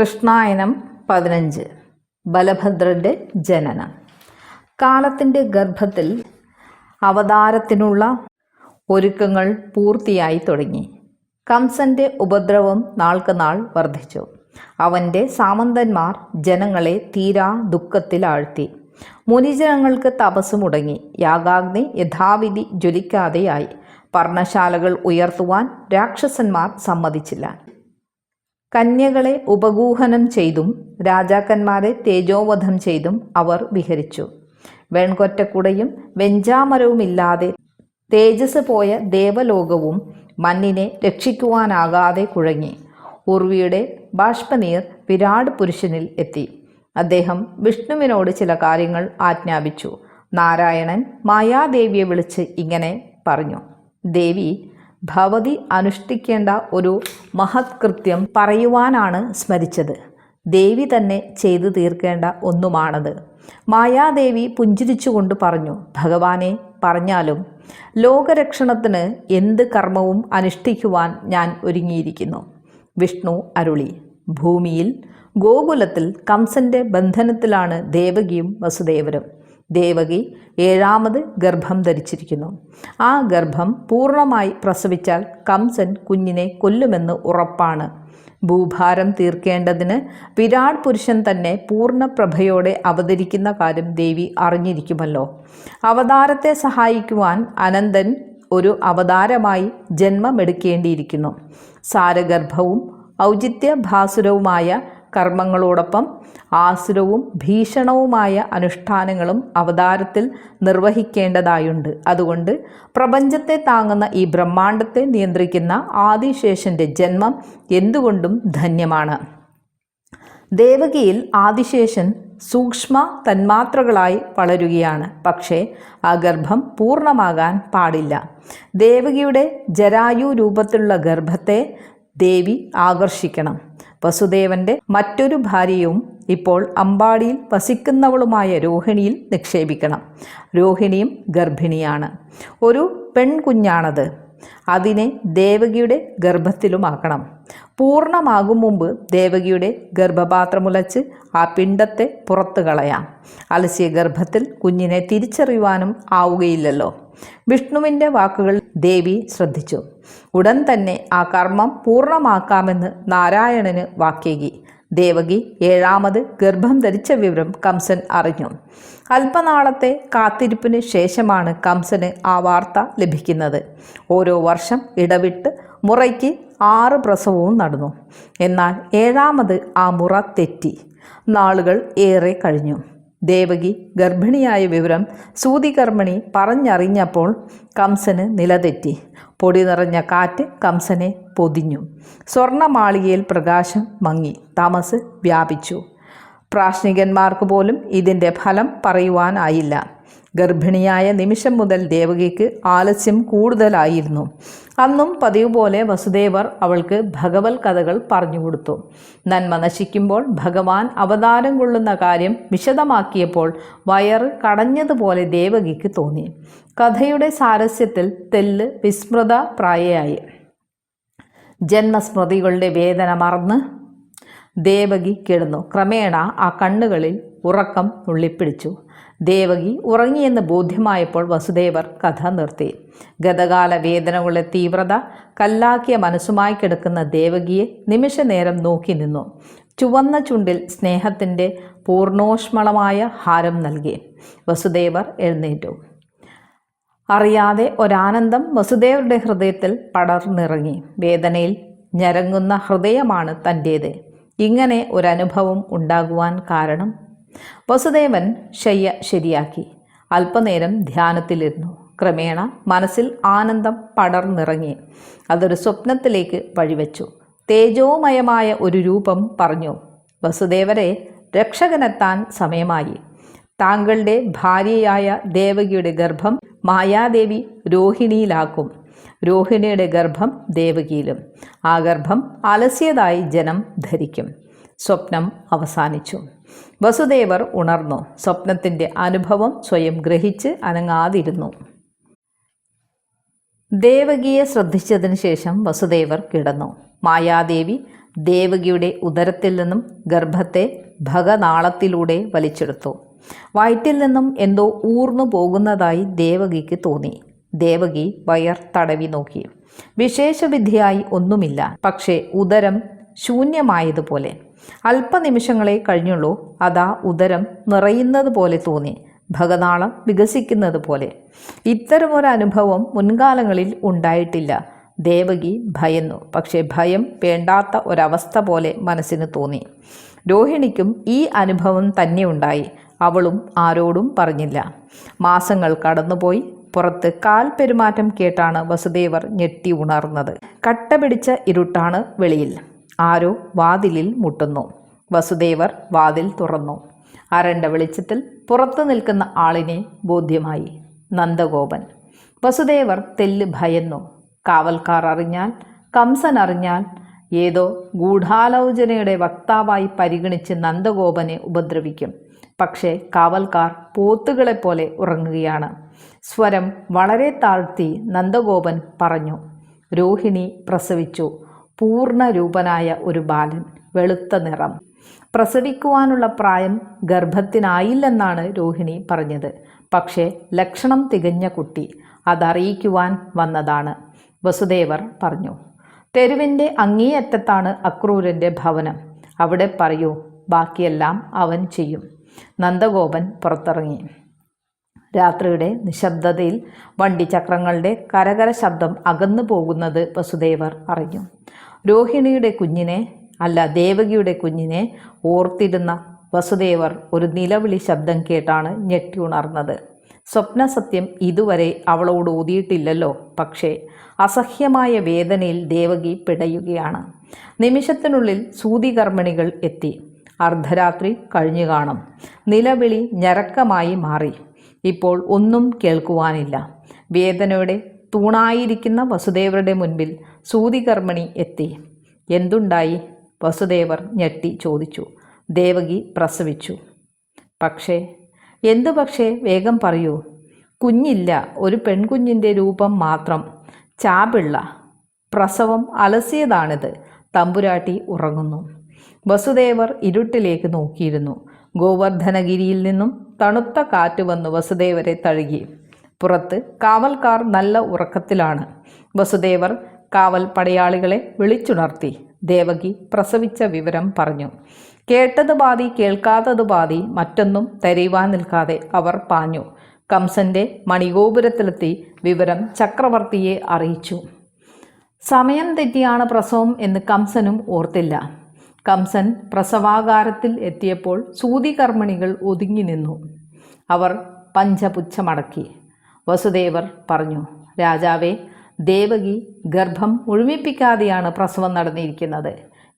കൃഷ്ണായനം പതിനഞ്ച്. ബലഭദ്രന്റെ ജനനം. കാലത്തിന്റെ ഗർഭത്തിൽ അവതാരത്തിനുള്ള ഒരുക്കങ്ങൾ പൂർത്തിയായി തുടങ്ങി. കംസന്റെ ഉപദ്രവം നാൾക്ക് നാൾ വർദ്ധിച്ചു. അവന്റെ സാമന്തന്മാർ ജനങ്ങളെ തീരാ ദുഃഖത്തിലാഴ്ത്തി. മുനിജനങ്ങൾക്ക് തപസ് മുടങ്ങി. യാഗാഗ്നി യഥാവിധി ജ്വലിക്കാതെയായി. പർണശാലകൾ ഉയർത്തുവാൻ രാക്ഷസന്മാർ സമ്മതിച്ചില്ല. കന്യകളെ ഉപഗൂഹനം ചെയ്തും രാജാക്കന്മാരെ തേജോവധം ചെയ്തും അവർ വിഹരിച്ചു. വെൺകൊറ്റക്കുടയും വെഞ്ചാമരവുമില്ലാതെ തേജസ് പോയ ദേവലോകവും മണ്ണിനെ രക്ഷിക്കുവാനാകാതെ കുഴങ്ങി. ഉർവിയുടെ ബാഷ്പനീർ വിരാട് പുരുഷനിൽ എത്തി. അദ്ദേഹം വിഷ്ണുവിനോട് ചില കാര്യങ്ങൾ ആജ്ഞാപിച്ചു. നാരായണൻ മായാദേവിയെ വിളിച്ച് ഇങ്ങനെ പറഞ്ഞു. ദേവി ഭവതി അനുഷ്ഠിക്കേണ്ട ഒരു മഹത്കൃത്യം പറയുവാനാണ് സ്മരിച്ചത്. ദേവി തന്നെ ചെയ്തു തീർക്കേണ്ട ഒന്നുമാണത്. മായാദേവി പുഞ്ചിരിച്ചുകൊണ്ട് പറഞ്ഞു ഭഗവാനെ പറഞ്ഞാലും ലോകരക്ഷണത്തിന് എന്ത് കർമ്മവും അനുഷ്ഠിക്കുവാൻ ഞാൻ ഒരുങ്ങിയിരിക്കുന്നു. വിഷ്ണു അരുളി ഭൂമിയിൽ ഗോകുലത്തിൽ കംസന്റെ ബന്ധനത്തിലാണ് ദേവകിയും വസുദേവരും. ദേവകി ഏഴാമത് ഗർഭം ധരിച്ചിരിക്കുന്നു. ആ ഗർഭം പൂർണമായി പ്രസവിച്ചാൽ കംസൻ കുഞ്ഞിനെ കൊല്ലുമെന്ന് ഉറപ്പാണ്. ഭൂഭാരം തീർക്കേണ്ടതിന് വിരാട് പുരുഷൻ തന്നെ പൂർണപ്രഭയോടെ അവതരിക്കുന്ന കാര്യം ദേവി അറിഞ്ഞിരിക്കുമല്ലോ. അവതാരത്തെ സഹായിക്കുവാൻ അനന്തൻ ഒരു അവതാരമായി ജന്മമെടുക്കേണ്ടിയിരിക്കുന്നു. സാരഗർഭവും ഔചിത്യഭാസുരവുമായ കർമ്മങ്ങളോടൊപ്പം ആസുരവും ഭീഷണവുമായ അനുഷ്ഠാനങ്ങളും അവതാരത്തിൽ നിർവഹിക്കേണ്ടതായുണ്ട്. അതുകൊണ്ട് പ്രപഞ്ചത്തെ താങ്ങുന്ന ഈ ബ്രഹ്മാണ്ടത്തെ നിയന്ത്രിക്കുന്ന ആദിശേഷന്റെ ജന്മം എന്തുകൊണ്ടും ധന്യമാണ്. ദേവകിയിൽ ആദിശേഷൻ സൂക്ഷ്മ തന്മാത്രകളായി വളരുകയാണ്. പക്ഷേ ആ ഗർഭം പൂർണമാകാൻ പാടില്ല. ദേവകിയുടെ ജരായു രൂപത്തിലുള്ള ഗർഭത്തെ ദേവി ആകർഷിക്കണം. വസുദേവന്റെ മറ്റൊരു ഭാര്യയും ഇപ്പോൾ അമ്പാടിയിൽ വസിക്കുന്നവളുമായ രോഹിണിയിൽ നിക്ഷേപിക്കണം. രോഹിണിയും ഗർഭിണിയാണ്. ഒരു പെൺകുഞ്ഞാണത്. അതിനെ ദേവകിയുടെ ഗർഭത്തിലുമാക്കണം. പൂർണമാകും മുമ്പ് ദേവകിയുടെ ഗർഭപാത്രമുലച്ച് ആ പിണ്ടത്തെ പുറത്തു കളയാം. അലസ്യ ഗർഭത്തിൽ കുഞ്ഞിനെ തിരിച്ചറിയുവാനും ആവുകയില്ലല്ലോ. വിഷ്ണുവിന്റെ വാക്കുകൾ ദേവി ശ്രദ്ധിച്ചു. ഉടൻ തന്നെ ആ കർമ്മം പൂർണമാക്കാമെന്ന് നാരായണന് വാക്കേകി. ദേവകി ഏഴാമത് ഗർഭം ധരിച്ച വിവരം കംസൻ അറിഞ്ഞു. അല്പനാളത്തെ കാത്തിരിപ്പിന് ശേഷമാണ് കംസന് ആ വാർത്ത ലഭിക്കുന്നത്. ഓരോ വർഷം ഇടവിട്ട് മുറയ്ക്ക് ആറ് പ്രസവവും നടന്നു. എന്നാൽ ഏഴാമത് ആ മുറ തെറ്റി. നാളുകൾ ഏറെ കഴിഞ്ഞു. ദേവകി ഗർഭിണിയായ വിവരം സൂതികർമ്മിണി പറഞ്ഞറിഞ്ഞപ്പോൾ കംസന് നിലതെറ്റി. പൊടി നിറഞ്ഞ കാറ്റ് കംസനെ പൊതിഞ്ഞു. സ്വർണമാളികയിൽ പ്രകാശം മങ്ങി. തമസ് വ്യാപിച്ചു. പ്രാശ്നികന്മാർക്ക് പോലും ഇതിന്റെ ഫലം പറയുവാനായില്ല. ഗർഭിണിയായ നിമിഷം മുതൽ ദേവകിക്ക് ആലസ്യം കൂടുതലായിരുന്നു. അന്നും പതിവ് പോലെ വസുദേവർ അവൾക്ക് ഭഗവത് കഥകൾ പറഞ്ഞു കൊടുത്തു. നന്മ നശിക്കുമ്പോൾ ഭഗവാൻ അവതാരം കൊള്ളുന്ന കാര്യം വിശദമാക്കിയപ്പോൾ വയറ് കടഞ്ഞതുപോലെ ദേവകിക്ക് തോന്നി. കഥയുടെ സാരസ്യത്തിൽ തെല്ല് വിസ്മൃത പ്രായയായി. ജന്മസ്മൃതികളുടെ വേദന മറന്ന് ദേവകി കിടന്നു. ക്രമേണ ആ കണ്ണുകളിൽ ഉറക്കം നുള്ളിപ്പിടിച്ചു ദേവകി ഉറങ്ങിയെന്ന് ബോധ്യമായപ്പോൾ വസുദേവർ കഥ നിർത്തി. ഗതകാല വേദനകളുടെ തീവ്രത കല്ലാക്കിയ മനസ്സുമായി കിടക്കുന്ന ദേവകിയെ നിമിഷനേരം നോക്കി നിന്നു. ചുവന്ന ചുണ്ടിൽ സ്നേഹത്തിന്റെ പൂർണോഷ്മളമായ ഹാരം നൽകി. വസുദേവർ എഴുന്നേറ്റു. അറിയാതെ ഒരാനന്ദം വസുദേവരുടെ ഹൃദയത്തിൽ പടർന്നിറങ്ങി. വേദനയിൽ ഞരങ്ങുന്ന ഹൃദയമാണ് തന്റേത്. ഇങ്ങനെ ഒരനുഭവം ഉണ്ടാകുവാൻ കാരണം വസുദേവൻ ശയ്യ ശരിയാക്കി. അല്പനേരം ധ്യാനത്തിലിരുന്നു. ക്രമേണ മനസ്സിൽ ആനന്ദം പടർന്നിറങ്ങി. അതൊരു സ്വപ്നത്തിലേക്ക് വഴിവെച്ചു. തേജോമയമായ ഒരു രൂപം പറഞ്ഞു. വസുദേവരെ രക്ഷകനെത്താൻ സമയമായി. താങ്കളുടെ ഭാര്യയായ ദേവകിയുടെ ഗർഭം മായാദേവി രോഹിണിയിലാക്കും. രോഹിണിയുടെ ഗർഭം ദേവകിയിലും. ആ ഗർഭം അലസ്യതായി ജനം ധരിക്കും. സ്വപ്നം അവസാനിച്ചു. വസുദേവർ ഉണർന്നു. സ്വപ്നത്തിന്റെ അനുഭവം സ്വയം ഗ്രഹിച്ച് അനങ്ങാതിരുന്നു. ദേവകിയെ ശ്രദ്ധിച്ചതിന് ശേഷം വസുദേവർ കിടന്നു. മായാദേവി ദേവകിയുടെ ഉദരത്തിൽ നിന്നും ഗർഭത്തെ ഭഗനാളത്തിലൂടെ വലിച്ചെടുത്തു. വയറ്റിൽ നിന്നും എന്തോ ഊർന്നു പോകുന്നതായി ദേവകിക്ക് തോന്നി. ദേവകി വയർ തടവി നോക്കി. വിശേഷവിധിയായി ഒന്നുമില്ല. പക്ഷേ ഉദരം ശൂന്യമായതുപോലെ. അല്പനിമിഷങ്ങളെ കഴിഞ്ഞുള്ളൂ. അതാ ഉദരം നിറയുന്നത് പോലെ തോന്നി. ഭഗനാളം വികസിക്കുന്നത് പോലെ. ഇത്തരമൊരനുഭവം മുൻകാലങ്ങളിൽ ഉണ്ടായിട്ടില്ല. ദേവകി ഭയന്നു. പക്ഷേ ഭയം വേണ്ടാത്ത ഒരവസ്ഥ പോലെ മനസ്സിന് തോന്നി. രോഹിണിക്കും ഈ അനുഭവം തന്നെ ഉണ്ടായി. അവളും ആരോടും പറഞ്ഞില്ല. മാസങ്ങൾ കടന്നുപോയി. പുറത്ത് കാൽ പെരുമാറ്റം കേട്ടാണ് വസുദേവർ ഞെട്ടി ഉണർന്നത്. കട്ടപിടിച്ച ഇരുട്ടാണ് വെളിയിൽ. ആരോ വാതിലിൽ മുട്ടുന്നു. വസുദേവർ വാതിൽ തുറന്നു. അരണ്ട വെളിച്ചത്തിൽ പുറത്തു നിൽക്കുന്ന ആളിനെ ബോധ്യമായി. നന്ദഗോപൻ. വസുദേവർ തെല്ല് ഭയന്നു. കാവൽക്കാർ അറിഞ്ഞാൽ കംസൻ അറിഞ്ഞാൽ ഏതോ ഗൂഢാലോചനയുടെ വക്താവായി പരിഗണിച്ച് നന്ദഗോപനെ ഉപദ്രവിക്കും. പക്ഷേ കാവൽക്കാർ പോത്തുകളെപ്പോലെ ഉറങ്ങുകയാണ്. സ്വരം വളരെ താഴ്ത്തി നന്ദഗോപൻ പറഞ്ഞു. രോഹിണി പ്രസവിച്ചു. പൂർണരൂപനായ ഒരു ബാലൻ വെളുത്ത നിറം. പ്രസവിക്കുവാനുള്ള പ്രായം ഗർഭത്തിനായില്ലെന്നാണ് രോഹിണി പറഞ്ഞത്. പക്ഷേ ലക്ഷണം തികഞ്ഞ കുട്ടി അതറിയിക്കുവാൻ വന്നതാണ് വസുദേവർ പറഞ്ഞു. തെരുവിന്റെ അങ്ങേയറ്റത്താണ് അക്രൂരന്റെ ഭവനം. അവിടെ പറയൂ ബാക്കിയെല്ലാം അവൻ ചെയ്യും. നന്ദഗോപൻ പുറത്തിറങ്ങി. രാത്രിയുടെ നിശബ്ദതയിൽ വണ്ടി ചക്രങ്ങളുടെ കരകര ശബ്ദം അകന്നു പോകുന്നത് വസുദേവർ അറിഞ്ഞു. രോഹിണിയുടെ കുഞ്ഞിനെ അല്ല ദേവകിയുടെ കുഞ്ഞിനെ ഓർത്തിരുന്ന വസുദേവർ ഒരു നിലവിളി ശബ്ദം കേട്ടാണ് ഞെട്ടി ഉണർന്നത്. സ്വപ്നസത്യം ഇതുവരെ അവളോട് ഓതിയിട്ടില്ലല്ലോ പക്ഷേ അസഹ്യമായ വേദനയിൽ ദേവകി പിടയുകയാണ്. നിമിഷത്തിനുള്ളിൽ സൂതികർമ്മിണികൾ എത്തി. അർദ്ധരാത്രി കഴിഞ്ഞു കാണും. നിലവിളി ഞരക്കമായി മാറി. ഇപ്പോൾ ഒന്നും കേൾക്കുവാനില്ല. വേദനയുടെ തൂണായിരിക്കുന്ന വസുദേവരുടെ മുൻപിൽ സൂതികർമ്മിണി എത്തി. എന്തുണ്ടായി? വസുദേവർ ഞെട്ടി ചോദിച്ചു. ദേവകി പ്രസവിച്ചു. പക്ഷേ എന്തു പക്ഷേ? വേഗം പറയൂ. കുഞ്ഞില്ല. ഒരു പെൺകുഞ്ഞിന്റെ രൂപം മാത്രം. ചാപിള്ള. പ്രസവം അലസിയതാണിത്. തമ്പുരാട്ടി ഉറങ്ങുന്നു. വസുദേവർ ഇരുട്ടിലേക്ക് നോക്കിയിരുന്നു. ഗോവർദ്ധനഗിരിയിൽ നിന്നും തണുത്ത കാറ്റ് വന്ന് വസുദേവരെ തഴുകി. പുറത്ത് കാവൽക്കാർ നല്ല ഉറക്കത്തിലാണ്. വസുദേവർ കാവൽ പടയാളികളെ വിളിച്ചുണർത്തി. ദേവകി പ്രസവിച്ച വിവരം പറഞ്ഞു. കേട്ടത് ബാധി കേൾക്കാത്തത് ബാധി മറ്റൊന്നും തരയുവാൻ നിൽക്കാതെ അവർ പാഞ്ഞു. കംസന്റെ മണിഗോപുരത്തിലെത്തി വിവരം ചക്രവർത്തിയെ അറിയിച്ചു. സമയം തെറ്റിയാണ് പ്രസവം എന്ന് കംസനും ഓർത്തില്ല. കംസൻ പ്രസവാകാരത്തിൽ എത്തിയപ്പോൾ സൂതികർമ്മിണികൾ ഒതുങ്ങി നിന്നു. അവർ പഞ്ചപുച്ഛമടക്കി. വസുദേവർ പറഞ്ഞു രാജാവേ ദേവകി ഗർഭം മുഴുമിപ്പിക്കാതെയാണ് പ്രസവം നടന്നിരിക്കുന്നത്.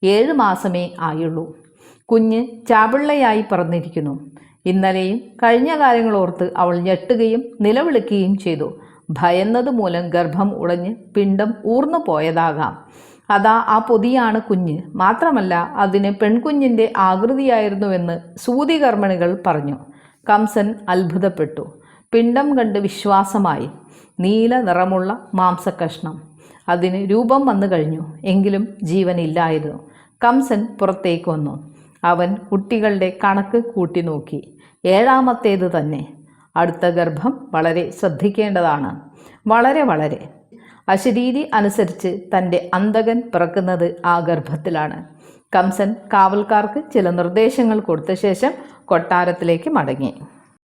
ഏഴ് മാസമേ ആയുള്ളൂ. കുഞ്ഞ് ചാപിള്ളയായി പറന്നിരിക്കുന്നു. ഇന്നലെയും കഴിഞ്ഞ കാര്യങ്ങളോർത്ത് അവൾ ഞെട്ടുകയും നിലവിളിക്കുകയും ചെയ്തു. ഭയന്നതുമൂലം ഗർഭം ഉടഞ്ഞ് പിണ്ടം ഊർന്നു പോയതാകാം. അതാ ആ പൊതിയാണ് കുഞ്ഞ്. മാത്രമല്ല അതിന് പെൺകുഞ്ഞിന്റെ ആകൃതിയായിരുന്നുവെന്ന് സൂതികർമ്മണികൾ പറഞ്ഞു. കംസൻ അത്ഭുതപ്പെട്ടു. പിണ്ടം കണ്ട് വിശ്വാസമായി. നീല നിറമുള്ള മാംസക്കഷ്ണം അതിന് രൂപം വന്നു കഴിഞ്ഞു. എങ്കിലും ജീവനില്ലായിരുന്നു കംസൻ പുറത്തേക്ക് വന്നു. അവൻ കുട്ടികളുടെ കണക്ക് കൂട്ടി നോക്കി. ഏഴാമത്തേത് തന്നെ. അടുത്ത ഗർഭം വളരെ ശ്രദ്ധിക്കേണ്ടതാണ്. വളരെ വളരെ. അശരീരി അനുസരിച്ച് തന്റെ അന്തകൻ പിറക്കുന്നത് ആ ഗർഭത്തിലാണ്. കംസൻ കാവൽക്കാർക്ക് ചില നിർദ്ദേശങ്ങൾ കൊടുത്ത ശേഷം കൊട്ടാരത്തിലേക്ക് മടങ്ങി.